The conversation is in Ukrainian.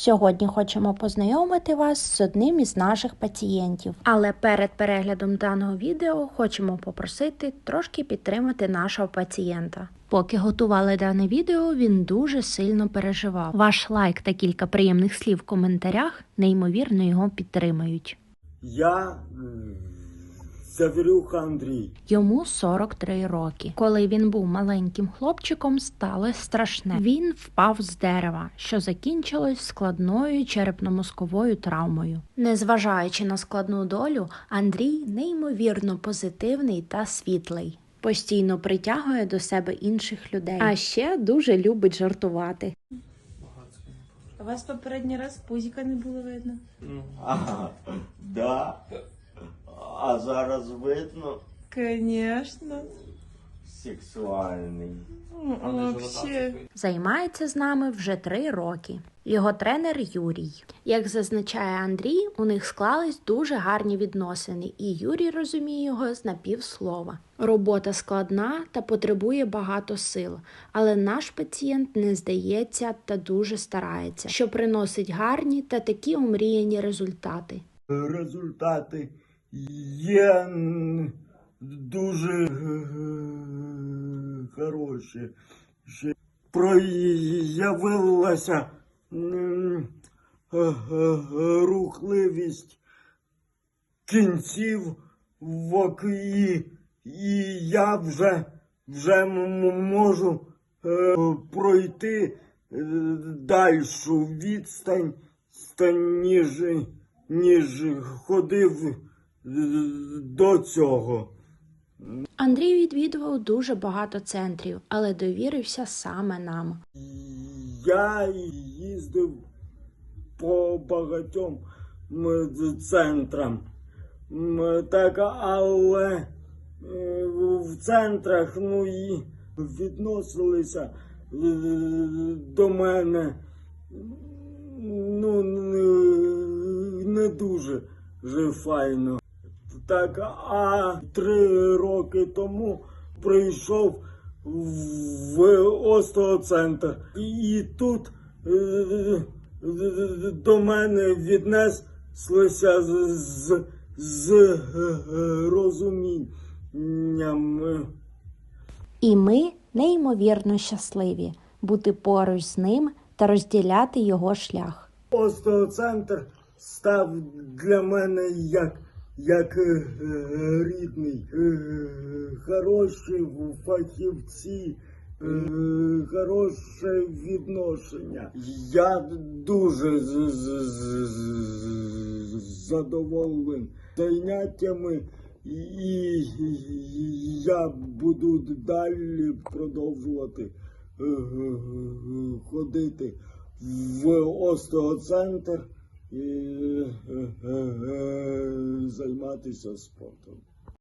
Сьогодні хочемо познайомити вас з одним із наших пацієнтів. Але перед переглядом даного відео хочемо попросити трошки підтримати нашого пацієнта. Поки готували дане відео, він дуже сильно переживав. Ваш лайк та кілька приємних слів в коментарях неймовірно його підтримають. Я Завірюха Андрій. Йому 43 роки. Коли він був маленьким хлопчиком, сталося страшне. Він впав з дерева, що закінчилось складною черепно-мозковою травмою. Незважаючи на складну долю, Андрій неймовірно позитивний та світлий. Постійно притягує до себе інших людей, а ще дуже любить жартувати. А вас попередній раз пузіка не було видно. Ага, да. А зараз видно Звісно. сексуальний. Вообще. Займається з нами вже три роки. Його тренер Юрій. Як зазначає Андрій, у них склались дуже гарні відносини, і Юрій розуміє його з напівслова. Робота складна та потребує багато сил, але наш пацієнт не здається та дуже старається, що приносить гарні та такі омріяні результати. Результати є дуже е, хороші. Проявилася м, е, е, рухливість кінців в окі, і я вже, вже можу пройти дальшу відстань, ста- ніж, ніж ходив до цього. Андрій відвідував дуже багато центрів, але довірився саме нам. Я їздив по багатьом центрам. Так, але е, в центрах ну, і відносилися е, до мене ну, не, не дуже файно. Так, а три роки тому прийшов в остеоцентр. І тут е, до мене віднеслися з, з, розумінням. І ми неймовірно щасливі бути поруч з ним та розділяти його шлях. Остеоцентр став для мене як, як е, рідний. Е, Хороші фахівці, е, хороше відношення. Я дуже задоволений заняттями. І я буду далі продовжувати е, е, ходити в остеоцентр і е, е, е, займатися спортом.